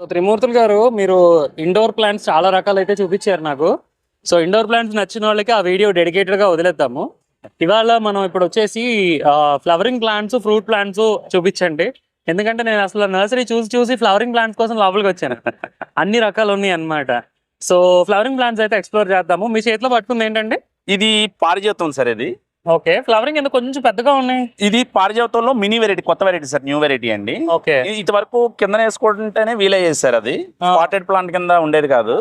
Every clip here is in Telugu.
సో త్రిమూర్తులు గారు మీరు ఇండోర్ ప్లాంట్స్ చాలా రకాలు అయితే చూపించారు నాకు. సో ఇండోర్ ప్లాంట్స్ నచ్చిన వాళ్ళకి ఆ వీడియో డెడికేటెడ్గా వదిలేద్దాము. ఇవాళ మనం ఇప్పుడు వచ్చేసి ఫ్లవరింగ్ ప్లాంట్స్ ఫ్రూట్ ప్లాంట్స్ చూపించండి. ఎందుకంటే నేను అసలు నర్సరీ చూసి చూసి ఫ్లవరింగ్ ప్లాంట్స్ కోసం లోపలికి వచ్చాను. అన్ని రకాలు ఉన్నాయి అన్నమాట. సో ఫ్లవరింగ్ ప్లాంట్స్ అయితే ఎక్స్ప్లోర్ చేద్దాము. మీ చేతిలో పట్టుకుంది ఏంటంటే ఇది పారిజాతం సార్ ఇది ఓకే. ఫ్లవరింగ్ ఎందుకు కొంచెం పెద్దగా ఉన్నాయి? ఇది పారిజాతంలో మినీ వెరైటీ కొత్త వెరైటీ సార్ న్యూ వెరైటీ అండి. ఓకే. ఇది ఇంతవరకు కింద వేసుకుంటేనే వీలయ్యేది సార్ అది. పాటెడ్ ప్లాంట్ కింద ఉండేది కాదు.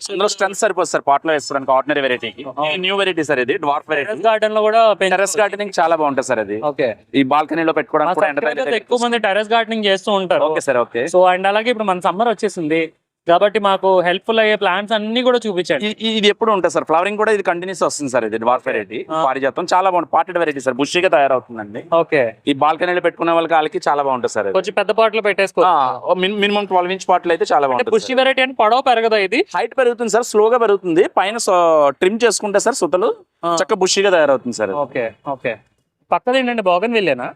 ఇందులో స్ట్రెంత్ సరిపోతుంది సార్ పాట్లో వేసుకోవడానికి ఆర్డినరీ వెరైటీకి న్యూ వెరైటీ సార్ ఇది డ్వార్ఫ్ వెరైటీ గార్డెన్లో కూడా టెరెస్ గార్డెనింగ్ చాలా బాగుంటుంది సార్ అది. ఓకే. ఈ బాల్కనీలో పెట్టుకోవడానికి కూడా ఎంటర్ ఎక్కువ మంది టెరెస్ గార్డెనింగ్ చేస్తూ ఉంటారు. Okay sir okay. So and అలాగే ఇప్పుడు మన సమ్మర్ వచ్చేసింది. కాబట్టి మాకు హెల్ప్ఫుల్ అయ్యే ప్లాంట్స్ అన్ని కూడా చూపించండి. ఇది ఎప్పుడు ఉంటుంది సార్? ఫ్లవరింగ్ కూడా ఇది కంటిన్యూస్ వస్తుంది సార్ ఇది డ్వార్ఫ్ వెరైటీ. పారిజాతం. చాలా బాగుంటుంది. Potted variety sir. బుషిగా తయారవుతుందండి. ఓకే. ఈ బాల్కనీలో పెట్టుకునే వాళ్ళకి వాళ్ళకి చాలా బాగుంటుంది సార్ కొంచెం పెద్ద పాటలు పెట్టేసుకో మినిమం ట్వెల్వ్ ఇంచ్ పాటలు అయితే చాలా అంటే బాగుంటుంది బుషి వెరైటీ అని పొడవ పెరగదా ఇది? హైట్ పెరుగుతుంది సార్. స్లోగా పెరుగుతుంది. పైన ట్రిమ్ చేసుకుంటే సార్ సుతలు ఆ. చక్కగా బుషిగా తయారవుతుంది సార్ ఓకే ఓకే. పక్కది ఏంటంటే బాగన్ వెళ్ళేనా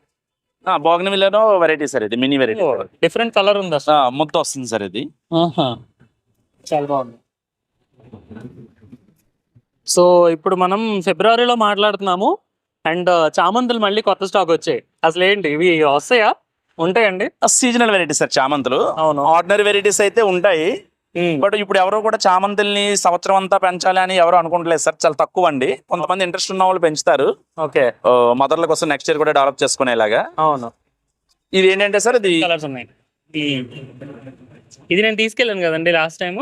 బాగున మిల్లలో వెరైటీ సార్ ఇది మినీ వెరైటీ డిఫరెంట్ కలర్ ఉంది అసలు ముద్ద వస్తుంది సార్ ఇది. చాలా బాగుంది. సో ఇప్పుడు మనం ఫిబ్రవరిలో మాట్లాడుతున్నాము అండ్ చామంతులు మళ్ళీ కొత్త స్టాక్ వచ్చాయి. అసలు ఏంటి ఇవి వస్తాయా? ఉంటాయండి? సీజనల్ వెరైటీ సార్ చామంతులు. అవును. ఆర్డినరీ వెరైటీస్ అయితే ఉంటాయి. బట్ ఇప్పుడు ఎవరు కూడా చామంతుల్ని సంవత్సరం అంతా పెంచాలి అని ఎవరు అనుకుంటలేదు సార్. చాలా తక్కువ అండి. కొంతమంది ఇంట్రెస్ట్ ఉన్న వాళ్ళు పెంచుతారు. ఓకే మదర్ల కోసం నెక్స్ట్ ఇయర్ కూడా డెవలప్ చేసుకునేలాగా. అవును. ఇది ఏంటంటే సార్ ఇది కలర్స్ ఉన్నాయి. ఇది నేను తీసుకెళ్ళాను కదండి లాస్ట్ టైం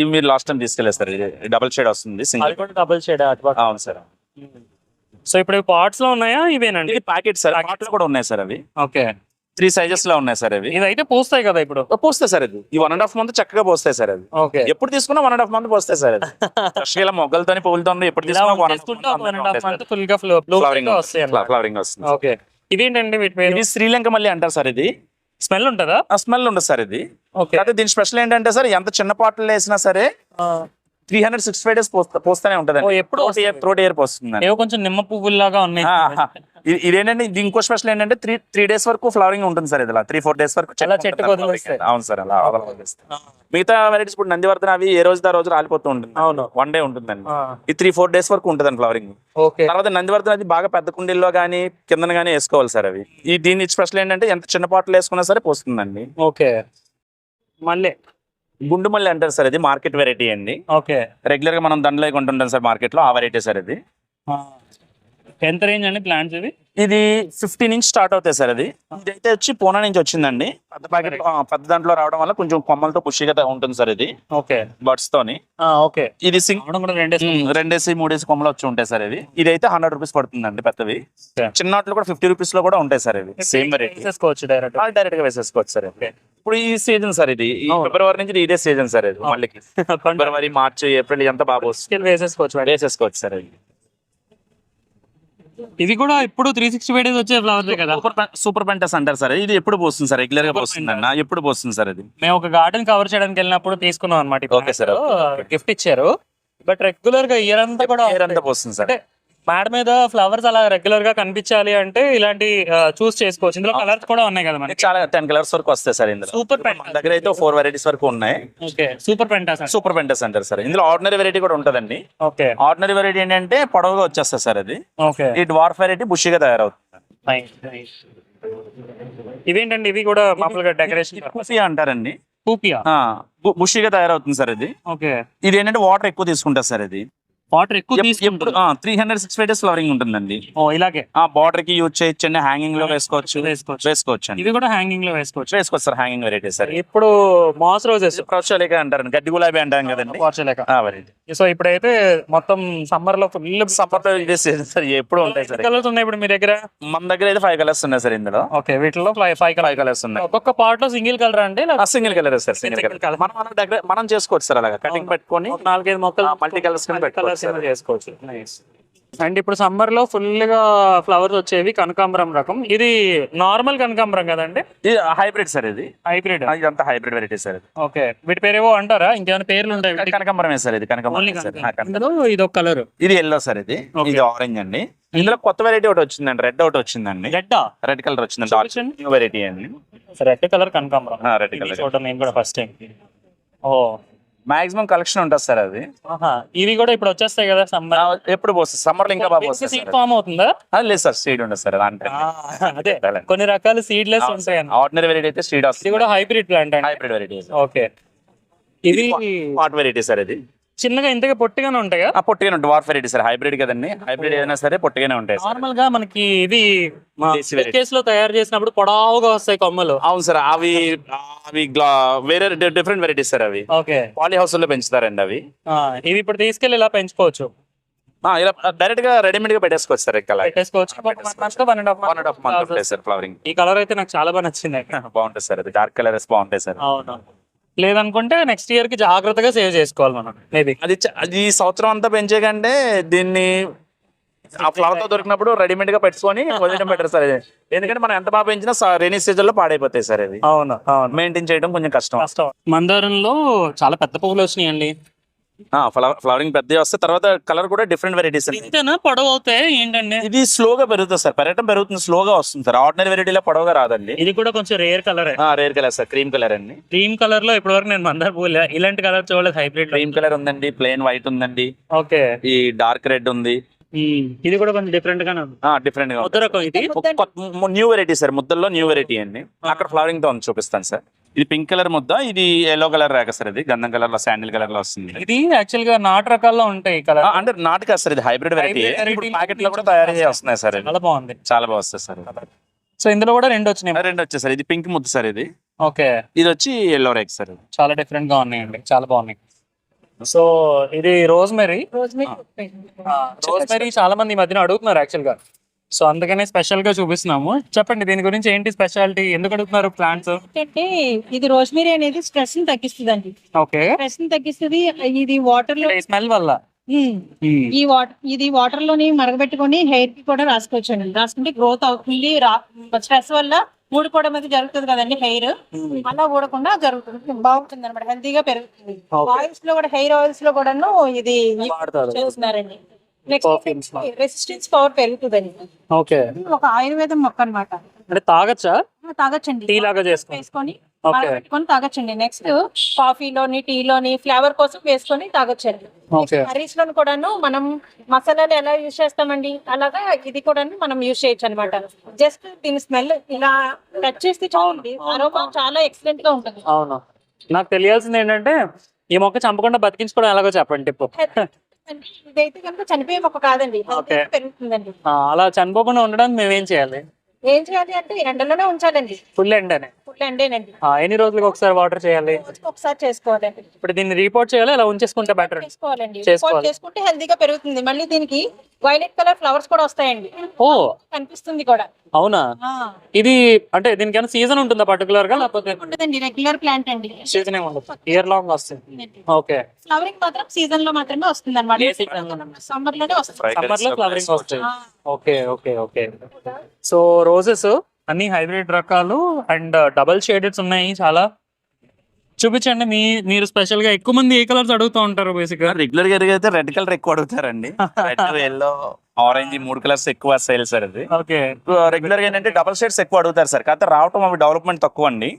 ఇవి మీరు లాస్ట్ టైం తీసుకెళ్ళారు సార్. ఇది డబుల్ షేడ్ వస్తుంది సింగిల్ కూడా డబుల్ షేడ్ అవును సార్. సో ఇప్పుడు పార్ట్స్లో ఉన్నాయా? ఇవేనండి ఇది ప్యాకెట్ సార్. పాటలు కూడా ఉన్నాయి సార్ అవి. ఓకే త్రీ సైజెస్లో ఉన్నాయి సార్ అవి. ఇదైతే పూస్తాయి కదా ఇప్పుడు? పోస్తాయి సార్ అది ఈ వన్ అండ్ హాఫ్ మంత్ చక్కగా పోస్తాయి సార్ అది ఓకే. ఎప్పుడు తీసుకున్నా వన్ అండ్ హాఫ్ మంత్ పోస్తాయి సార్ అది ఇలా మొగ్గలతో పువ్వులతో ఎప్పుడు తీసుకున్నా ఫ్లవరింగ్ వస్తుంది. ఓకే. ఇదేంటండి ఇది శ్రీలంక మళ్ళీ అంటారు సార్ ఇది. స్మెల్ ఉంటుందా? ఆ స్మెల్ ఉండదు సార్ ఇది. ఓకే. అయితే దీని స్పెషల్ ఏంటంటే సార్ ఎంత చిన్న పాటలు వేసినా సరే three hundred six five days పోస్తూనే ఉంటుంది ఎప్పుడు ఇయర్ పోస్తుంది ఏవో కొంచెం నిమ్మ పువ్వుల్లాగా ఉన్నాయి. ఇదేంటంటే ఇది ఇంకో స్పెషల్ ఏంటంటే త్రీ త్రీ డేస్ వరకు ఫ్లవరింగ్ ఉంటుంది సార్ ఇది త్రీ ఫోర్ డేస్ వరకు చెట్టు ఉంటుంది. అవును సార్ అలా. మిగతా వెరైటీస్ ఇప్పుడు నందివర్ధన అవి ఏ రోజు ఆ రోజు రాలిపోతూ ఉంటుంది. అవును. వన్ డే ఉంటుందండి. ఈ త్రీ ఫోర్ డేస్ వరకు ఉంటుందండి ఫ్లవరింగ్ తర్వాత నందివర్ధన అది బాగా పెద్ద కుండీల్లో కానీ కిందన కానీ వేసుకోవాలి సార్ అవి. ఈ దీని స్పెషల్ ఏంటంటే ఎంత చిన్న పాటలు వేసుకున్నా సరే పోస్తుందండి. ఓకే. మళ్ళీ. గుండు మల్లి అంటారు సార్ ఇది మార్కెట్ వెరైటీ అండి. ఓకే. రెగ్యులర్గా మనం దండలో కొంటుంటాం సార్ మార్కెట్లో ఆ వెరైటీ సార్ ఇది ఎంత రేంజ్ అండి ప్లాంట్స్ ఇవి? ఇది ఫిఫ్టీన్ ఇంచ్ స్టార్ట్ అవుతాయి సార్ అది. ఇదైతే వచ్చి పూనా నుంచి వచ్చిందండి. పెద్ద ప్యాకెట్ పెద్ద దాంట్లో రావడం వల్ల కొంచెం కొమ్మలతో పుష్టిగా ఉంటుంది సార్ ఇది. ఓకే. బర్డ్స్ తోని. ఓకే. ఇది సింగ్ అవడం కూడా రెండే రెండేసి మూడేసి కొమ్మలు. వచ్చి ఉంటాయి సార్ ఇవి. ఇదైతే హండ్రెడ్ రూపీస్ పడుతుందండి పెద్దవి. చిన్నట్లు కూడా ఫిఫ్టీ రూపీస్లో కూడా ఉంటాయి సార్ ఇవి. సేమ్ వెరైటీ తీసేసుకోవచ్చు డైరెక్ట్ డైరెక్ట్గా వేసేసుకోవచ్చు సార్. ఇప్పుడు ఈ సీజన్ సార్ ఇది. ఫిబ్రవరి నుంచి ఇదే సీజన్ సార్ ఇది మళ్ళీ ఫిబ్రవరి మార్చ్ ఏప్రిల్ ఎంత బాగా వస్తుంది. వేసేసుకోవచ్చు. వేసేసుకోవచ్చు సార్ ఇది. ఇవి కూడా ఇప్పుడు త్రీ సిక్స్టీ ఫైవ్ డేస్ వచ్చే ఫ్లవర్స్ కదా. సూపర్ పెంటస్ అంటారు సార్. ఇది ఎప్పుడు పోస్తుంది సార్? రెగ్యులర్గా పోస్తుంది అన్న ఎప్పుడు పోస్తుంది సార్ అది మేము ఒక గార్డెన్ కవర్ చేయడానికి వెళ్ళినప్పుడు తీసుకున్నాం అనమాట Okay, sir. గిఫ్ట్ ఇచ్చారు. బట్ రెగ్యులర్గా ఇయర్ అంతా కూడా Air అంతా పోస్తుంది సార్. మేడ మీద ఫ్లవర్స్ అలా రెగ్యులర్గా కనిపించాలి అంటే ఇలాంటి చూస్ చేసుకోవచ్చు. ఇందులో కలర్స్ కూడా ఉన్నాయి కదా మనకి. చాలా టెన్ కలర్స్ వరకు వస్తాయి సార్ ఇందులో. సూపర్ మన దగ్గర అయితే ఫోర్ వెరైటీస్ వరకు ఉన్నాయి. Okay super pentas super pentas అంటారు సార్. ఇందులో ఆర్డినరీ వెరైటీ కూడా ఉంటదండి. ఓకే. ఆర్డినరీ వెరైటీ ఏంటంటే పొడవుగా వచ్చేస్తుంది సార్ అది. ఓకే. ఈ డ్వార్ఫ్ వెరైటీ బుషిగా తయారవుతుంది. ఇవేంటండి? ఇవి కూడా మామూలుగా డెకరేషన్ అంటారండి. బుషిగా తయారవుతుంది సార్ ఇది. ఓకే. ఇది ఏంటంటే వాటర్ ఎక్కువ తీసుకుంటుంది సార్ ఇది. వాటర్ ఎక్కువ తీసుకుంటుంది. Three hundred six five days flowering ఉంటుందండి. ఓ ఇలాగే. ఆ బార్డర్కి యూజ్ చేయొచ్చండి. హ్యాంగింగ్లో వేసుకోవచ్చు. వేసుకోవచ్చు. వేసుకోవచ్చు అండి ఇవి కూడా హ్యాంగింగ్లో వేసుకోవచ్చు. వేసుకోవచ్చు సార్ హ్యాంగింగ్ వెరైటీ సార్. ఇప్పుడు మాస్ రోజెస్. ప్రొచలేక అంటారు గడ్డి గులాబీ అంటాం కదండి. వార్చలేక ఆ వెరైటీ సో ఇప్పుడైతే మొత్తం సమ్మర్లో ఫుల్ సమ్మర్లో సార్ ఎప్పుడు ఉంటాయి సార్. కలర్స్ ఉన్నాయి ఇప్పుడు మీ దగ్గర? మన దగ్గర అయితే ఫైవ్ కలర్స్ ఉన్నాయి సార్ ఇందులో. ఓకే వీటిలో ఫైవ్ ఫైవ్ ఫైవ్ కలర్స్ ఉన్నాయి. ఒక్కొక్క పార్ట్లో సింగిల్ కలర్ అండి? Single colour sir single colour. మనం మన దగ్గర మనం చేసుకోవచ్చు సార్ అలాగా. కటింగ్ పెట్టుకొని నాలుగైదు మొక్కలు మల్టీ కలర్స్ కలర్స్ చేసుకోవచ్చు. అండ్ ఇప్పుడు సమ్మర్లో ఫుల్గా ఫ్లవర్స్ వచ్చేవి కనకాంబరం రకం. ఇది నార్మల్ కనకాంబరం కదండి? ఇది హైబ్రిడ్ సార్ ఇది. హైబ్రిడ్. ఇదంతా హైబ్రిడ్ వెరైటీ సార్ ఓకే. వీటి పేరేవో అంటారా? ఇంకేమైనా పేర్లు ఉంటాయి కనకాంబరమే సార్ ఇది కనకాంబరం ఇది ఒక కలర్. ఇది ఎల్లో సార్ ఇది. ఇది ఆరెంజ్ అండి. ఇందులో కొత్త వెరైటీ ఒకటి వచ్చిందండి రెడ్ ఒకటి వచ్చిందండి. రెడ్ రెడ్ కలర్ వచ్చిందండి. న్యూ వెరైటీ అండి. రెడ్ కలర్ కనకాంబరం. ఇది colour. చూడటం నేను కూడా ఫస్ట్ టైం ఓ. మాక్సిమం కలెక్షన్ ఉంటుంది సార్ అది. ఇవి కూడా ఇప్పుడు వచ్చేస్తాయి కదా సమ్మర్ ఎప్పుడు పోస్తుంది సమ్మర్లో ఇంకా బాగా సీడ్ ఫామ్ అవుతుందా? అది లేదు సార్ సీడ్ ఉండదు సార్ అంటే అదే కొన్ని రకాల సీడ్లెస్ ఉంటాయి ఆర్డినరీ వెరైటీ అయితే సీడ్ ఇది వస్తుంది కూడా hybrid plant hybrid variety okay ఇది పాట్ వెరైటీ సార్ ఇది. చిన్నగా ఇంతగా పొట్టిగానే ఉంటాయా? ఆ పొట్టిగానే ఉంటుంది వార్ వెరైటీ సార్ హైబ్రిడ్ కదండి. హైబ్రిడ్ ఏదైనా సరే పొట్టిగానే ఉంటాయి నార్మల్గా మనకి ఇది. కేసులో తయారు చేసినప్పుడు పొడవుగా వస్తాయి కొమ్మలు. అవును సార్ అవి అవి వేరే డిఫరెంట్ వెరైటీస్ సార్ అవి. ఓకే. పాలీ హౌస్లో పెంచుతారండి అవి. ఇవి ఇప్పుడు తీసుకెళ్ళి ఇలా పెంచుకోవచ్చు. ఇలా డైరెక్ట్గా రెడీమేడ్గా పెట్టేసుకోవచ్చు సార్ పెట్టేసుకోవచ్చు. ఉంటాయి ఈ కలర్ అయితే నాకు చాలా బాగా నచ్చింది. బాగుంటుంది సార్ అది డార్క్ కలర్స్ బాగుంటాయి సార్ అవును. లేదనుకుంటే నెక్స్ట్ ఇయర్కి జాగ్రత్తగా సేవ్ చేసుకోవాలి మనం మేబీ అది అది ఈ సంవత్సరం అంతా పెంచే కంటే దీన్ని ఆ ఫ్లవర్తో దొరికినప్పుడు రెడీమేడ్గా పెట్టుకొని వదిలేయడం బెటర్ సార్ ఇది ఎందుకంటే మనం ఎంత బాగా పెంచినా రైనీ సీజన్లో పాడైపోతాయి సార్ ఇది అవును అవును. మెయింటైన్ చేయడం కొంచెం కష్టం. కష్టం. మందారంలో చాలా పెద్ద పువ్వులు వచ్చినాయండి. ఫ్లవరింగ్ పెద్దవి వస్తే తర్వాత కలర్ కూడా డిఫరెంట్ వెరైటీస్ పొడవు అవుతాయి? ఏంటండి? ఇది స్లోగా పెరుగుతుంది సార్. పెరగటం పెరుగుతుంది స్లోగా వస్తుంది సార్. ఆర్డినరీ వెరైటీలో పొడవుగా రాదండి. ఇది కూడా కొంచెం rare colour rare colour sir. Cream colour అండి. క్రీమ్ కలర్లో ఇప్పటివరకు నేను మందార పువ్వులు ఇలాంటి కలర్ చూడలేదు. హైబ్రిడ్ క్రీమ్ కలర్ ఉందండి ప్లెయిన్ వైట్ ఉందండి. ఓకే. ఈ డార్క్ రెడ్ ఉంది. ఇది కూడా కొంచెం డిఫరెంట్ గానే ఉంది. డిఫరెంట్గా న్యూ వెరైటీ సార్. ముద్దల్లో న్యూ వెరైటీ అండి. అక్కడ ఫ్లవరింగ్తో చూపిస్తాను సార్. ఇది పింక్ కలర్ ముద్ద ఇది ఎల్లో కలర్ రేక సార్ ఇది. గంధం కలర్లో శాండిల్ కలర్లో వస్తుంది. ఇది యాక్చువల్గా నాటు రకాల్లో ఉంటాయి కలర్ అంటే నాటు కాదు సార్ ఇది హైబ్రిడ్ వెరైటీ ప్యాకెట్లో కూడా తయారు చేసి వస్తున్నాయి సార్ చాలా బాగుంది. చాలా బాగా వస్తాయి సార్. సో ఇందులో కూడా రెండు వచ్చినాయి. రెండు వచ్చాయి సార్ ఇది పింక్ ముద్ద సార్ ఇది. ఓకే. ఇది వచ్చి ఎల్లో రేక్ సార్ ఇది. చాలా డిఫరెంట్గా ఉన్నాయండి చాలా బాగున్నాయి. సో ఇది రోజ్మెరీ రోజ్మెరీ చాలా మంది ఈ మధ్యన అడుగుతున్నారు యాక్చువల్గా. సో అందుకనే స్పెషల్గా చూపిస్తున్నాము. చెప్పండి దీని గురించి ఏంటి స్పెషాలిటీ ఎందుకు అడుగుతున్నారు ప్లాంట్స్ ఏంటంటే ఇది రోజ్మేరీ అనేది స్ట్రెస్ని తగ్గిస్తుందండి. ఓకే. స్ట్రెస్ని తగ్గిస్తుంది ఇది వాటర్లో స్మెల్ వల్ల? ఈ వాటర్ ఇది వాటర్లోని మరగబెట్టుకొని హెయిర్కి కూడా రాసుకోవచ్చండి. రాసుకుంటే గ్రోత్ అవుతుంది స్ట్రెస్ వల్ల ఊడిపోవడం అనేది జరుగుతుంది కదండి హెయిర్ అలా ఊడకుండా జరుగుతుంది బాగుంటుంది అనమాట హెల్తీగా పెరుగుతుంది. ఆయిల్స్లో కూడా హెయిర్ ఆయిల్స్లో కూడాను ఇది చేస్తున్నారండి. రెసిస్టెన్స్ పవర్ పెరుగుతుందండి ఓకే. ఒక ఆయుర్వేదం మొక్క అనమాట అంటే తాగచ్చా? తాగొచ్చండి. టీ లాగా చేసుకో వేసుకొని Okay. పెట్టుకొని తాగొచ్చండి. నెక్స్ట్ కాఫీలోని టీలోని ఫ్లేవర్ కోసం వేసుకొని తాగొచ్చండి. కర్రీస్లోని కూడాను మనం మసాలాలు ఎలా యూజ్ చేస్తామండి? అలాగా ఇది కూడాను మనం యూజ్ చేయొచ్చు అనమాట జస్ట్ దీని స్మెల్ ఇలా టచ్ చేస్తే చాలండి అరోమా చాలా ఎక్సలెంట్గా ఉంటుంది. అవును. నాకు తెలియాల్సింది ఏంటంటే ఈ మొక్క చంపకుండా బతికించుకోవడం ఎలాగో చెప్పండి టిప్పు. ఇదైతే కనుక చనిపోయే మొక్క కాదండి. పెరుగుతుందండి. అలా చనిపోకుండా ఉండడానికి మేము ఏం చేయాలి? ఏం చేయాలి అంటే ఎండలోనే ఉంచాలండి. ఫుల్ ఎండనే? ఫుల్ ఎండేనండి. ఆ, ఎన్ని రోజులకు ఒకసారి వాటర్ చేయాలి? రోజుకి ఒకసారి చేసుకోవాలండి. ఇప్పుడు దీన్ని రిపోర్ట్ చేయాలి? ఇలా ఉంచేసుకుంటే బెటర్ చేసుకోవాలండి. చేసుకోవాలి. Report చేసుకుంటే హెల్తీగా పెరుగుతుంది. మళ్ళీ దీనికి వైలెట్ కలర్ ఫ్లవర్స్ కూడా వస్తాయండి. ఓ! కనిపిస్తుంది కూడా. అవునా? ఆ, ఇది అంటే దీనికి ఏమైనా సీజన్ ఉంటుందా పర్టికులర్గా? లేకపోతే ఉంటుందండి రెగ్యులర్ ప్లాంట్ అండి. సీజన్ ఏమి ఉండదు. ఇయర్ లాంగ్ వస్తుంది. ఓకే ఫ్లవరింగ్ మాత్రం సీజన్లో మాత్రమే వస్తుంది అనమాట? సమ్మర్లోనే వస్తుంది. సమ్మర్లో ఫ్లవరింగ్ వస్తాయి ఆ, okay okay okay. So roses అన్ని హైబ్రిడ్ రకాలు అండ్ డబల్ షేడెడ్స్ ఉన్నాయి చాలా. చూపించండి మీ మీరు స్పెషల్గా ఎక్కువ మంది ఏ కలర్స్ అడుగుతూ ఉంటారు బేసిక్గా రెగ్యులర్గా అయితే రెడ్ కలర్ ఎక్కువ అడుగుతారండి. రెడ్ ఎల్లో ఆరెంజ్ మూడు కలర్స్ ఎక్కువ సేల్ సార్ అది ఓకే రెగ్యులర్గా ఏంటంటే డబల్ షేడ్స్ ఎక్కువ అడుగుతారు సార్. కాకపోతే రావటం అవి డెవలప్మెంట్ తక్కువ అండి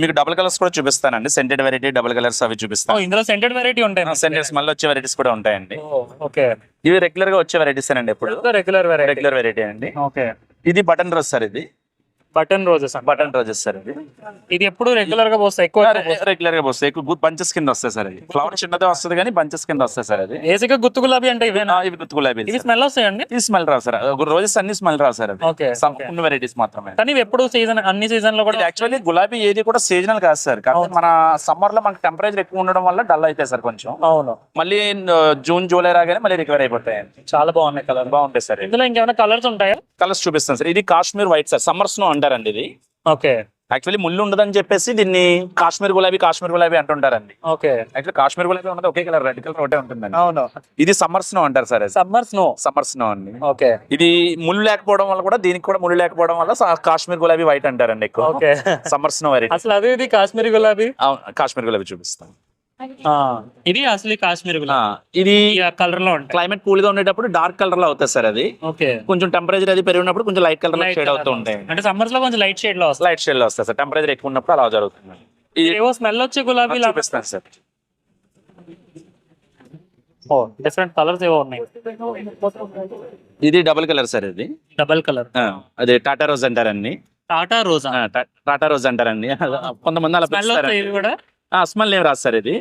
మీకు డబుల్ కలర్స్ కూడా చూపిస్తానండి. సెంటెడ్ వెరైటీ డబుల్ కలర్స్ అవి చూపిస్తాను. ఇందులో సెంటెడ్ వెరైటీ ఉంటాయి సెంటెడ్స్ మళ్ళీ వచ్చే వెరైటీస్ కూడా ఉంటాయండి. ఓకే. ఇవి రెగ్యులర్గా వచ్చే వెరైటీస్ అండి ఎప్పుడు? రెగ్యులర్ వెరైటీ రెగ్యులర్ వెరైటీ అండి. ఓకే. ఇది బటన్ రోజ్ సార్ ఇది. Button roses button roses sir ఇది. ఇది ఎప్పుడు రెగ్యులర్గా పోస్తాయి? ఎక్కువ రెగ్యులర్గా వస్తాయి ఎక్కువ బంచెస్ కింద వస్తాయి సార్ అది ఫ్లవర్ చిన్నదే వస్తుంది కానీ బంచెస్ కింద వస్తాయి సార్ అది బేసిక్గా గుత్తు గులాబీ అంటే ఇవేనా? ఇవి గుత్తు గులాబీ ఇవి స్మెల్ వస్తాయండి? ఇది స్మెల్ రావు సార్. రోజెస్ అన్ని స్మెల్ రావు సార్ ఓకే కొన్ని వెరైటీస్ మాత్రమే. కానీ ఎప్పుడు సీజన్ అన్ని సీజన్లో కూడా యాక్చువల్లీ గులాబీ ఏది కూడా సీజనల్ కాదు సార్. కాకపోతే మన సమ్మర్లో మనకి టెంపరేచర్ ఎక్కువ ఉండడం వల్ల డల్ అవుతాయి సార్ కొంచెం. అవును. మళ్ళీ జూన్ జూలై రాగానే మళ్ళీ రికవర్ అయిపోతాయి. చాలా బాగున్నాయి కలర్ బాగుంటాయి సార్ ఇందులో ఇంకేమైనా కలర్స్ ఉంటాయా? కలర్స్ చూపిస్తాను సార్. ఇది Kashmir white sir. Summer snow అంటారండి ఇది. ఓకే. యాక్చువల్లీ ముళ్ళు ఉండదని చెప్పేసి దీన్ని కాశ్మీర్ గులాబీ కాశ్మీర్ గులాబీ అంటుంటారండి. ఓకే. యాక్చువల్లీ కాశ్మీర్ గులాబీ ఉన్నది ఒకే కలర్ రెడ్ కలర్ ఒకటే ఉంటుందండి. అవును. ఇది సమ్మర్ స్నో అంటారు sir summer snow. Summer snow అండి. ఓకే. ఇది ముళ్ళు లేకపోవడం వల్ల కూడా దీనికి కూడా ముళ్ళు లేకపోవడం వల్ల కాశ్మీర్ గులాబీ వైట్ అంటారండి ఎక్కువ. ఓకే. Summer snow variety. అసలు అదే ఇది కాశ్మీరీ గులాబీ? కాశ్మీర్ గులాబీ చూపిస్తాను. ఇది అసలు కాశ్మీర్ ఇది కలర్లో క్లైమేట్ కూల్గా ఉండేటప్పుడు డార్క్ కలర్లో అవుతుంది సార్ అది. ఓకే. కొంచెం టెంపరేచర్ అది పెరిగినప్పుడు కొంచెం లైట్ కలర్లో షేడ్ అవుతూ ఉంటాయి. అంటే సమ్మర్స్లో కొంచెం లైట్ షేడ్లో వస్తాయి. లైట్ షేడ్లో వస్తుంది సార్. టెంపరేచర్ ఎక్కువ ఉన్నప్పుడు అలా జరుగుతుంది ఏవో స్మెల్ వచ్చే గులాబీ చూపిస్తాను సార్. ఓ డిఫరెంట్ కలర్స్ ఏవో ఉన్నాయి. ఇది డబుల్ కలర్ సార్ ఇది. Double colour. అదే టాటా రోజ్ అంటారండి టాటా రోజా. టాటా రోజ్ అంటారండి కొంతమంది అలా వస్తాయి కూడా? స్మెల్ ఏం రాదు సార్ ఇది.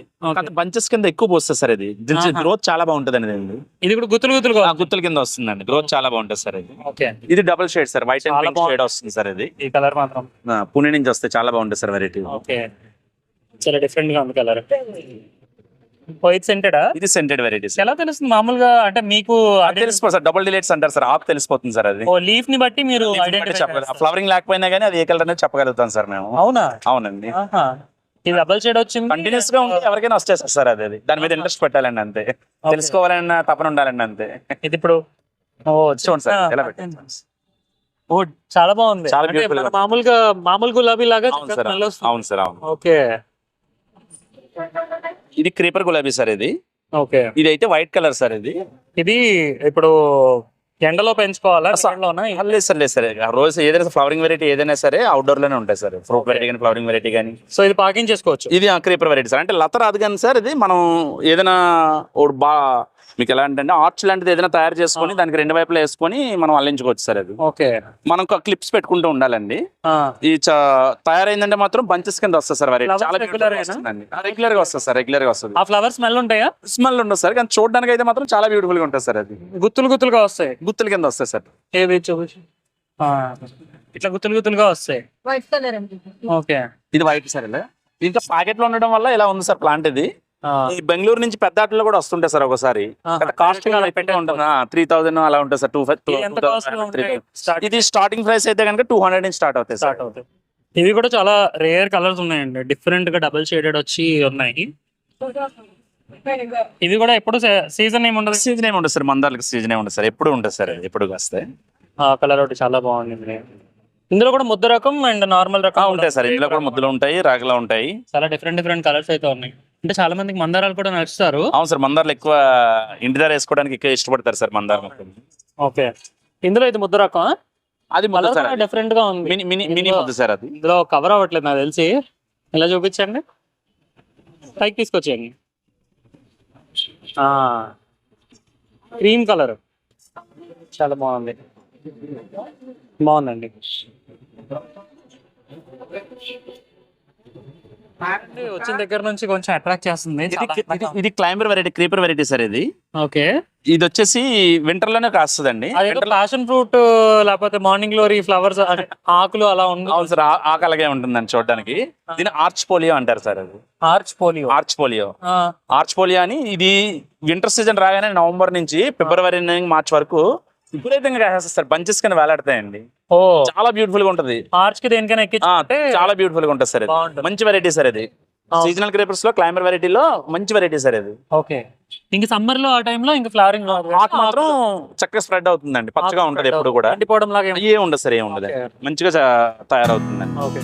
బంచెస్ కింద ఎక్కువ పోస్తుంది సార్ ఇది. గ్రోత్ చాలా బాగుంటుంది అండి ఇది కూడా గుత్తులు గుత్తులుగా ఆ, గుత్తుల కింద వస్తుందండి. గ్రోత్ చాలా బాగుంటుంది సార్ ఇది. ఇది double shade sir. White and pink. Shade వస్తుంది సార్ ఇది. ఈ కలర్ మాత్రం. పుణె నుంచి వస్తే చాలా బాగుంటుంది సార్ వెరైటీ ఓకే. చాలా డిఫరెంట్గా ఉంది కలర్. వైట్ సెంటెడా ఇది సెంటెడ్ వెరైటీ సార్. ఎలా తెలుస్తుంది? మామూలుగా అంటే మీకు తెలిసిపోతుంది సార్. డబుల్ డిలేట్స్ అంటారు సార్. ఆప్ తెలిసిపోతుంది సార్ అది. లీఫ్ని బట్టి మీరు ఫ్లవరింగ్ లేకపోయినా కానీ అది ఏ కలర్ అనేది చెప్పగలుగుతాం సార్ మేము. అవునా? అవునండి. ఇది డబల్ షేడ్ వచ్చింది. కంటిన్యూస్గా ఉంటే ఎవరికైనా వచ్చేస్తారు సార్ అది అది. దాని మీద ఇంట్రెస్ట్ పెట్టాలండి అంతే. తెలుసుకోవాలన్న తపన ఉండాలండి అంతే. ఇది ఇప్పుడు ఓ చూడండి సార్ ఆ, ఎలా పెట్టండి ఓ చాలా బాగుంది. చాలా. మామూలుగా మామూలు గులాబీ లాగా అవును సార్ స్మెల్ వస్తుంది అవును సార్ అవును. ఓకే. ఇది క్రీపర్ గులాబీ సార్ ఇది. ఓకే. ఇది అయితే వైట్ కలర్ సార్ ఇది. ఇది ఇప్పుడు ఎండలో పెంచుకోవాలా? లేదు సార్ లేదు సార్. ఆ రోజు ఏదైనా ఫ్లవరింగ్ వెరైటీ ఏదైనా సరే అవుట్డోర్లోనే ఉంటాయి సార్. ఫ్రూట్ వెరైటీ కానీ ఫ్లవరింగ్ వెరైటీ కానీ. సో ఇది పాకింగ్ చేసుకోవచ్చు? ఇది క్రీపర్ వెరైటీ సార్. అంటే లత రాదు కానీ సార్ ఇది మనం ఏదైనా బా మీకు ఎలా అంటే ఆర్చ్ లాంటిది ఏదైనా తయారు చేసుకొని దానికి రెండు వైపులా వేసుకొని మనం అల్లించుకోవచ్చు సార్ అది. ఓకే. మనం క్లిప్స్ పెట్టుకుంటూ ఉండాలండి. ఆ, ఈ చ- తయారైందంటే మాత్రం బంచెస్ కింద వస్తుంది సార్ వెరైటీ చాలా రెగ్యులర్గా వస్తుంది సార్ రెగ్యులర్గా వస్తుంది. ఆ ఫ్లవర్ స్మెల్ ఉంటాయా? స్మెల్ ఉండదు సార్ కానీ చూడడానికి అయితే మాత్రం చాలా బ్యూటిఫుల్గా ఉంటుంది సార్ అది. గుత్తులు గుత్తులుగా వస్తాయి? గుత్తుల కింద వస్తుంది సార్. ఏవి చూపించు? ఆ, ఇట్లా గుత్తులు గుత్తులుగా వస్తాయి? వైట్ కలర్ అండి. ఓకే. ఇది వైట్ సార్ ఇలా ఇంకా ప్యాకెట్లో ఉండడం వల్ల ఇలా ఉంది సార్ ప్లాంట్ ఇది. ఈ బెంగళూరు నుంచి పెద్ద ఆటలో కూడా వస్తుంటాయి సార్ ఒకసారి. కాస్ట్ త్రీ థౌసండ్ అలా ఉంటుంది సార్. టూ స్టార్ట్ ఇది స్టార్టింగ్ ప్రైస్ అయితే కనుక టూ హండ్రెడ్ నుంచి స్టార్ట్ అవుతాయి స్టార్ట్ అవుతాయి. ఇవి కూడా చాలా రేర్ కలర్స్ ఉన్నాయండి. డిఫరెంట్గా డబుల్ షేడెడ్ వచ్చి ఉన్నాయి. ఇది కూడా ఎప్పుడు సీజన్ ఏమి ఉండదు? సీజన్ ఏమి ఉండదు సార్. మందాలకి సీజన్ ఏమి ఉండదు సార్. ఎప్పుడు ఉంటుంది సార్ ఎప్పుడు వస్తాయి? ఆ కలర్ ఒకటి చాలా బాగుంది. ఇందులో కూడా ముద్ద రకం అండ్ నార్మల్ రకం ఉంటాయి సార్. ఇందులో కూడా ముద్దలు ఉంటాయి రాగలా ఉంటాయి. చాలా డిఫరెంట్ డిఫరెంట్ కలర్స్ అయితే ఉన్నాయి. అంటే చాలా మందికి మందారాలు కూడా నడుస్తారు. అవును సార్ మందార్లు ఎక్కువ ఇంటి దగ్గర వేసుకోవడానికి ఎక్కువ ఇష్టపడతారు సార్ మందార మొక్కలు ఓకే. ఇందులో ఇది ముద్ద రకం? అది ముద్ద సార్ కలర్ డిఫరెంట్గా ఉంది. మినీ మినీ మినీ ముద్ద సార్ అది. ఇందులో కవర్ అవ్వట్లేదు నాకు తెలిసి. ఇలా చూపించండి. పైకి తీసుకొచ్చేయండి. క్రీమ్ కలర్ చాలా బాగుంది. బాగుందండి. వచ్చిన దగ్గర నుంచి కొంచెం అట్రాక్ట్ చేస్తుంది ఇది climber variety creeper variety sir ఇది. ఓకే. ఇది వచ్చేసి వింటర్లోనే కాస్తుందండి. అదేదో ప్యాషన్ ఫ్రూట్ లేకపోతే మార్నింగ్ గ్లోరీ ఫ్లవర్స్ ఆకులు అలా ఉంది అవును సార్ ఆకు అలాగే ఉంటుందండి చూడడానికి. దీని ఆర్చ్ పోలియో అంటారు సార్ అది. ఆర్చ్ పోలియో ఆర్చ్ పోలియో ఆర్చ్ పోలియో అని ఇది వింటర్ సీజన్ రాగానే నవంబర్ నుంచి ఫిబ్రవరి నుంచి మార్చ్ వరకు విపరీతంగా కాసేస్తారు సార్ బంచెస్ కింద వేలాడతాయండి. ఓ. చాలా బ్యూటిఫుల్గా ఉంటది. ఆర్చ్కి దేనికైనా ఆ, ఎక్కించుకుంటే చాలా బ్యూటిఫుల్గా ఉంటుంది సార్ ఇది. మంచి వెరైటీ సార్ ఇది అవును. సీజనల్ క్రేపర్స్లో క్లైంబర్ వెరైటీలో మంచి వెరైటీ సార్ ఇది ఓకే. ఇంక సమ్మర్లో ఆ టైంలో ఇంకా ఫ్లవరింగ్ ఆకు మాత్రం చక్కగా స్ప్రెడ్ అవుతుందండి. పచ్చగా ఉంటది ఎప్పుడు కూడా. లాగా ఏం- ఉండదు సార్ ఏం ఉండదు. Okay. మంచిగా తయారవుతుందండి. ఓకే.